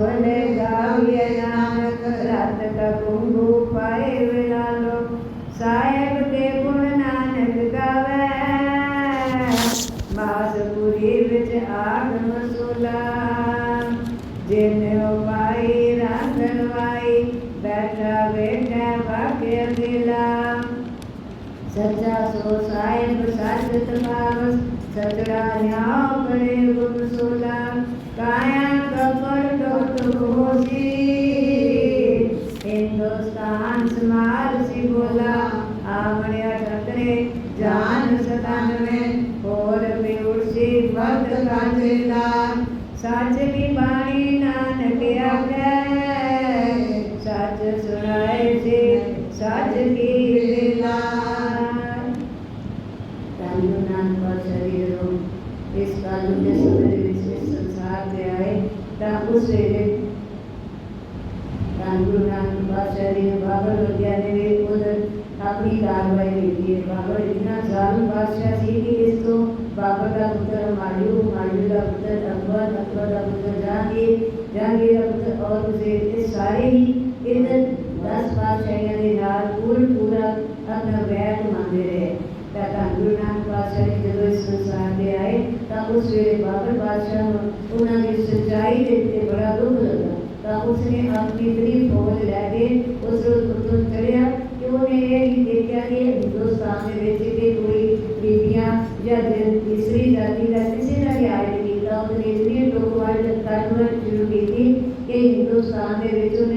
ਤੇ ਸੋਇਲੇ ਗਾਵੀਏ ਨਾਨਕ ਰਤ ਕਾ ਕੁੰਭੂ ਪਾਏ ਵੇ ਲਾਲੋ ਸਾਹਿਬ ਦੇ ਗੁਣ ਨਾਨਕ ਗਾਵੇ ਮਾਸਪੁਰੀ ਵਿੱਚ ਆਗ ਮਸੂਲਾ ਜਿਨਿ ਪਾਈ ਰੰਗ ਵਾਈ ਬੈਠਾ ਬੈਠਾ ਵਾਕਿਆ ਦਿਲਾ ਸੱਚਾ ਸੋ ਸਾਹਿਬ ਸੱਚ ਤਮਾਵਸ ਸਤੜਾ ਨਿਆਉ हिंदुस्तान समारसी बोला आवड़े अठतरे जान सतानवे, और बेउड़सी भक्त कांजला सच की बाणी नानक आगे सच सुनाए से सच की लीला। तालु नाम पर शरीर हो, इस कालू के सुंदर इस संसार में आए तब उसे ਕਾਰਵਾਈ ਕੀਤੀ ਹੈ ਬਾਬਰ ਇਤਨਾ ਜ਼ਾਲਮ ਬਾਦਸ਼ਾਹ ਸੀ ਕਿ ਇਸ ਤੋਂ ਬਾਬਰ ਦਾ ਪੁੱਤਰ ਮਾਯੂ ਮਾਯੂ ਦਾ ਪੁੱਤਰ ਅਕਬਰ ਅਕਬਰ ਦਾ ਪੁੱਤਰ ਜਹਾਂਗੀਰ ਜਹਾਂਗੀਰ ਦਾ ਪੁੱਤਰ ਔਰੰਗਜ਼ੇਬ ਇਹ ਸਾਰੇ ਹੀ ਇਹਨਾਂ 10 ਬਾਦਸ਼ਾਹਾਂ ਦੇ ਨਾਲ ਪੂਰ ਪੂਰਾ ਆਪਣਾ ਵੈਰ ਮੰਨਦੇ ਰਹੇ ਤਾਂ ਧੰਨ ਗੁਰੂ ਨਾਨਕ ਪਾਤਸ਼ਾਹ ਜੀ ਜਦੋਂ ਇਸ ਸੰਸਾਰ ਤੇ ਆਏ ਤਾਂ ਉਸ ਵੇਲੇ ਬਾਬਰ ਬਾਦਸ਼ਾਹ ਨੂੰ ਉਹਨਾਂ ਦੀ ਸੱਚਾਈ ਦੇ ਉੱਤੇ ਬੜਾ ਦੁੱਖ ਲੱਗਾ ਤਾਂ ਉਸਨੇ ਆਪਣੀ ਬੜੀ ਫੌਜ ਲੈ ਕੇ ਉਸ ਉੱਤੋਂ Padre, dentro de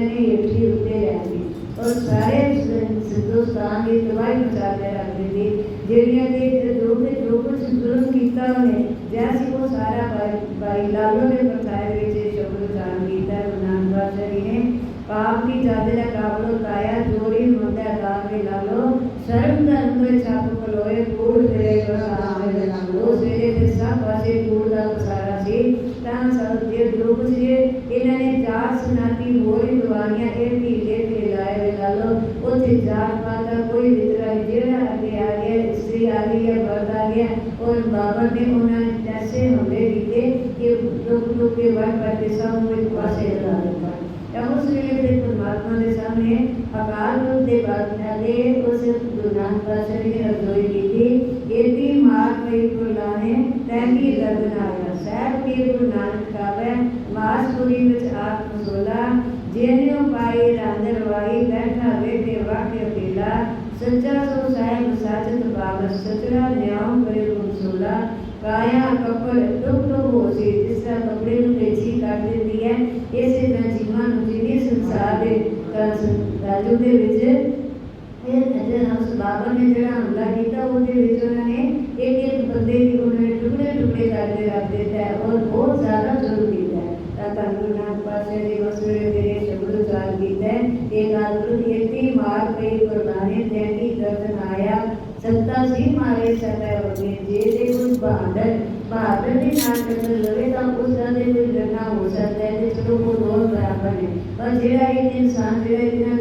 ਤੈਂਗੀ ਦਰਦ ਸਹਿਬ ਕੀ ਗੁਰੂ ਨਾਨਕ ਕਾਵੇ ਮਾਸਪੁਰੀ ਵਿੱਚ ਆਤਮ ਸੋਲਾ ਜਿਹਨਿਓ ਪਾਈ ਰਾਂਦਰ ਵਾਈ ਬੈਠਾ ਵੇਠੇ ਵਾਕਿਆ ਪੀਲਾ, ਸੱਚਾ ਸੋ ਸਾਹਿਬ ਸਾਚਤ ਬਾਬਾ ਸਚਰਾ ਨਿਆਮ ਕਰੇ ਗੁਣ ਸੋਲਾ ਕਾਇਆ ਕਪੜ ਟੁਕ ਹੋ ਸੀ, ਜਿਸ ਤਰ੍ਹਾਂ ਕੱਪੜੇ ਨੂੰ ਤੇਜ਼ੀ ਕਰ ਦਿੰਦੀ ਹੈ ਇਸੇ ਤਰ੍ਹਾਂ ਜੀਵਾਂ ਨੂੰ ਜਿਹਨੇ ਸੰਸਾਰ ਦੇ ਰਾਜੂ ਦੇ ਵਿੱਚ, ਇਹ ਜਿਹੜਾ ਉਸ ਬਾਬਾ ਨੇ ਜਿਹੜਾ ਹਮਲਾ ਕੀਤਾ, ਉਹਦੇ ਵਿੱਚ ਉਹਨਾਂ ਨੇ एटीएम एक बंदे के उन्हें टुकड़े टुकड़े करके रख देता है और बहुत ज़्यादा ज़ोर देता है ताकि नाथ पास दिवस तेरे शब्द चार गीता है एक अद्भुत यति मार पे प्रधाने तैनी दर्शन आया। सत्ता सी मारे सदै होने जे जे उस बादल बादल ने ना कर लवे तो उस जाने में डरना हो सकता है तो वो दोनों बराबर है। पर जेड़ा एक इंसान, जेड़ा इतना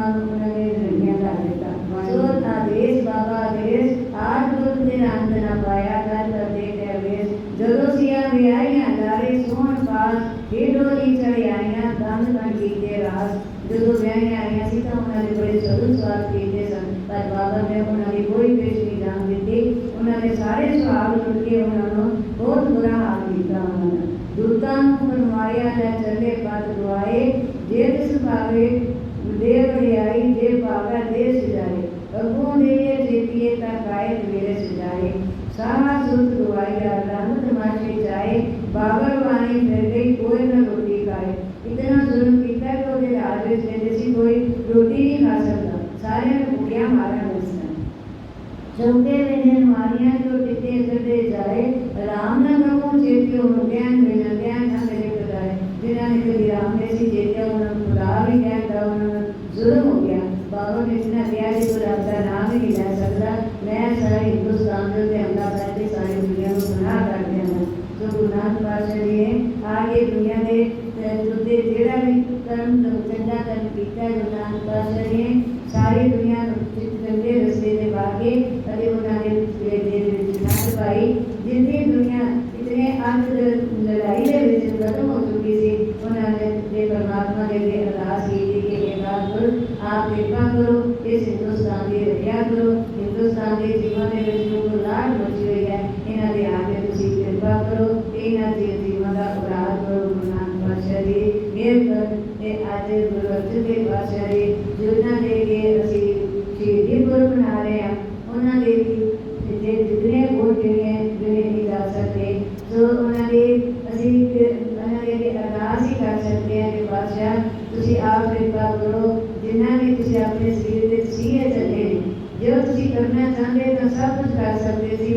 నాకు ధన్యత देता जो ना देश बाबा देश आज दुख दिन अंत ना पाया कर करते गए वेश जदो सिया भी आईया दारे सोन पास ये डोली चढ़ी आईया दंद कण कीते रास जदो ब्याही आईया सीता उन्होंने बड़े ज़रूर स्वाद पीते सन पर बाबा ने उन्होंने कोई पेश नहीं जान दी उन्होंने सारे सुहाग लुट के उन्होंने बहुत बुरा हाल किया उन्होंने दूतां को मनवाया न चले पत दुआए। जे तिस पावे ਤੁਹਾਡੇ ਸਰੀਰ ਦੇ ਸੀਗੇ ਚੱਲੇ ਜੋ ਤੁਸੀਂ ਕਰਨਾ ਚਾਹੁੰਦੇ ਤਾਂ ਸਭ ਕੁਝ ਕਰ ਸਕਦੇ ਸੀ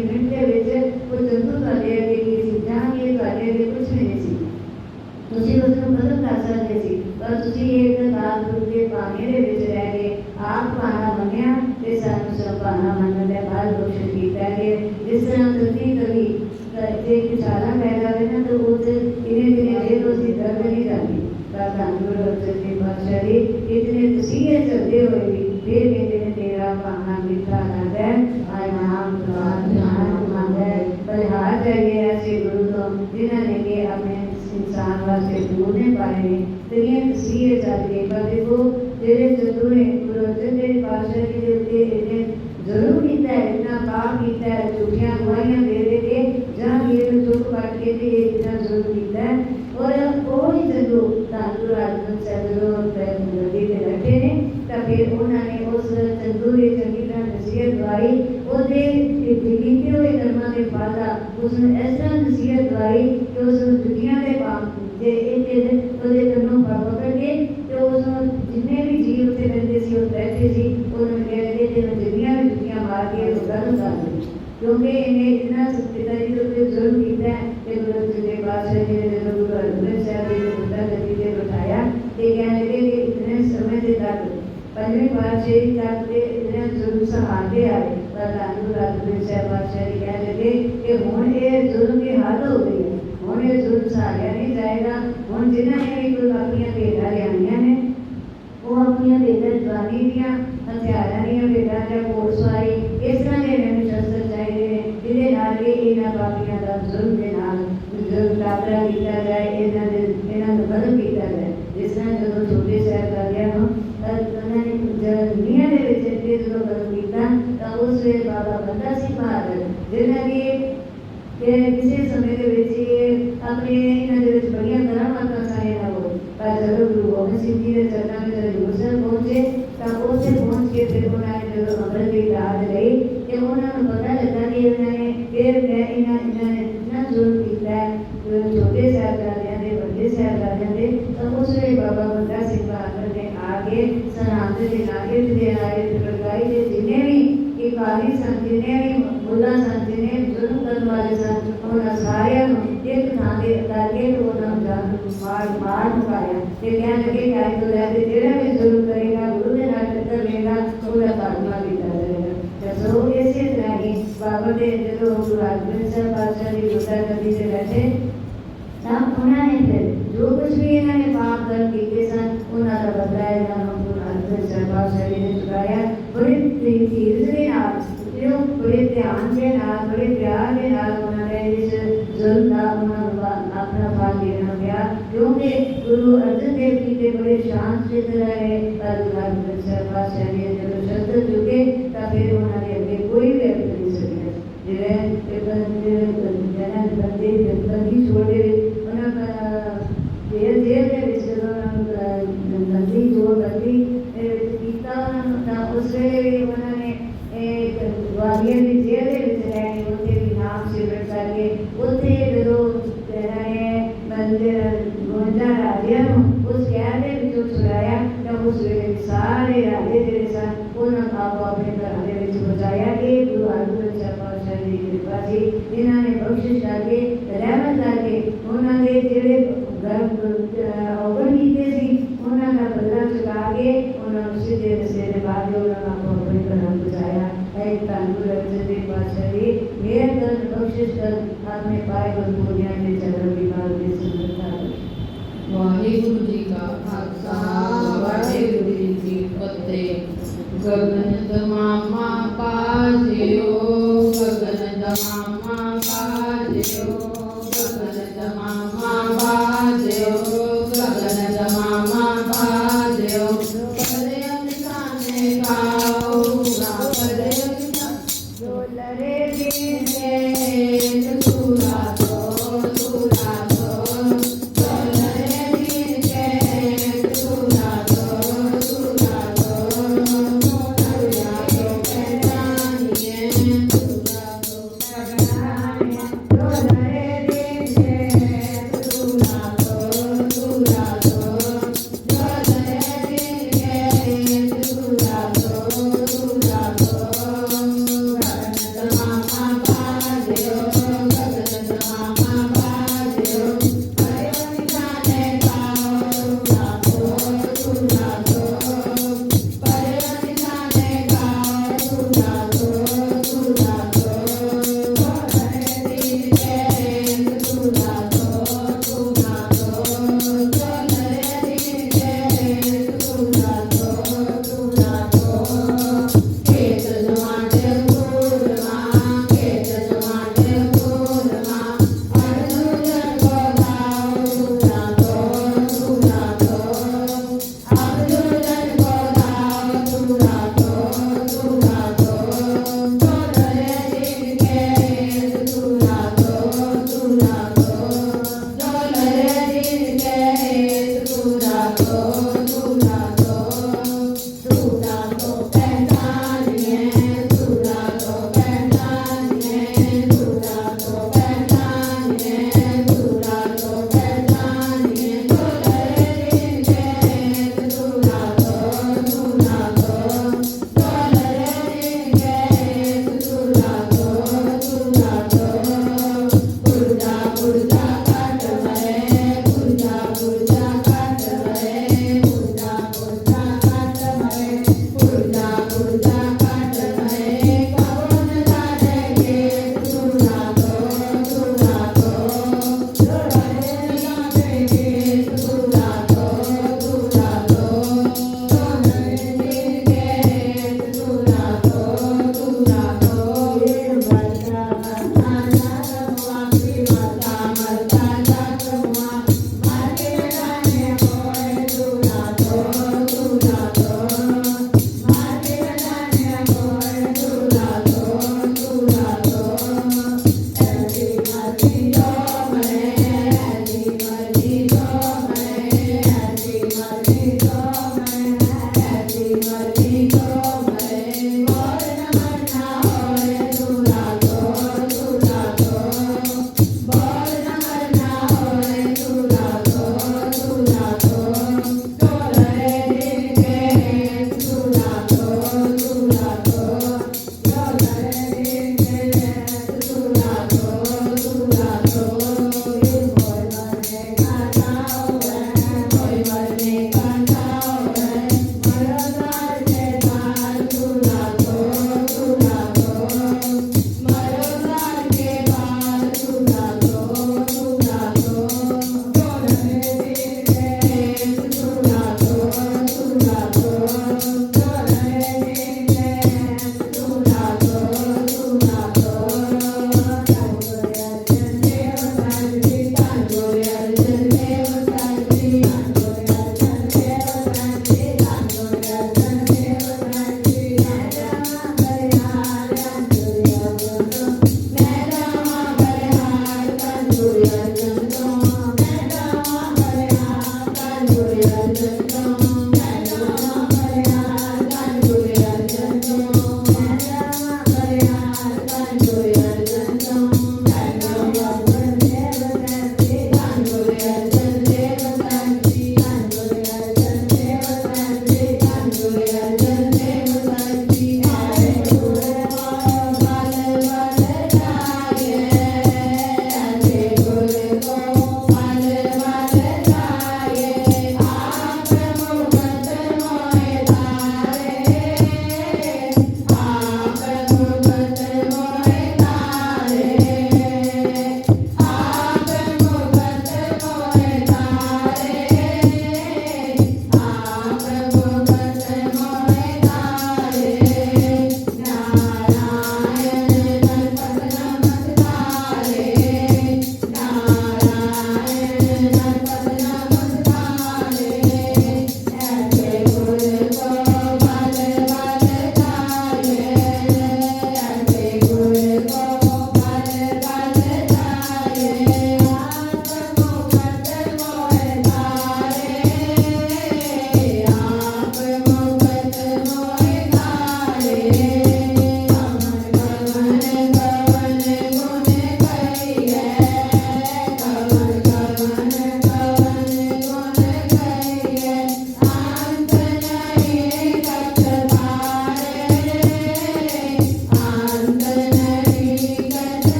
કોસવારી કેસરાને રેણુચસ્ત્ર ચાહીને દિને નારગે એના પાપીના દામ જરૂર નાલ જરૂર કાપરા ગીતા જાય એના એના બધું ગીતા જાય જેસના જરૂર તાલીએ લોકોના ઉદાહરણ બાર बार मुकाया ये कहने लगे कि आज तो रहते तेरा भी ज़रूर करेगा गुरु ने ना कर लेगा तो मैं पालना भी कर लेगा ज़रूर ऐसे नहीं बाबा ने जो गुरु राजगीर साहब बादशाह जी गुस्सा गति से बैठे नाम होना है फिर जो कुछ भी इन्होंने पाप कर के साथ उन्हों का बदलाया जाना पूरा अंतर सरकार शरीर ने चुकाया बड़े तेज़ी से आप बड़े ध्यान से ना बड़े प्यार से ना उन्होंने इस क्योंकि गुरु अर्जन देव जी के बड़े शांत चित रहे तद गुरु सरपा सैने जब शब्द चुके ਤਾਂ ਫਿਰ ਉਹਨਾਂ ਦੇ ਅੱਗੇ ਕੋਈ ਵੀ ਅਰਥ ਨਹੀਂ ਸਕਿਆ ਜਿਹੜੇ ਇਹ ਬੰਦੇ ਜਨਾਂ ਬੰਦੇ ਬੰਦੀ ਛੋੜੇ ਉਹਨਾਂ ਦਾ Espírito.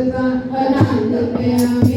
கருத்தான்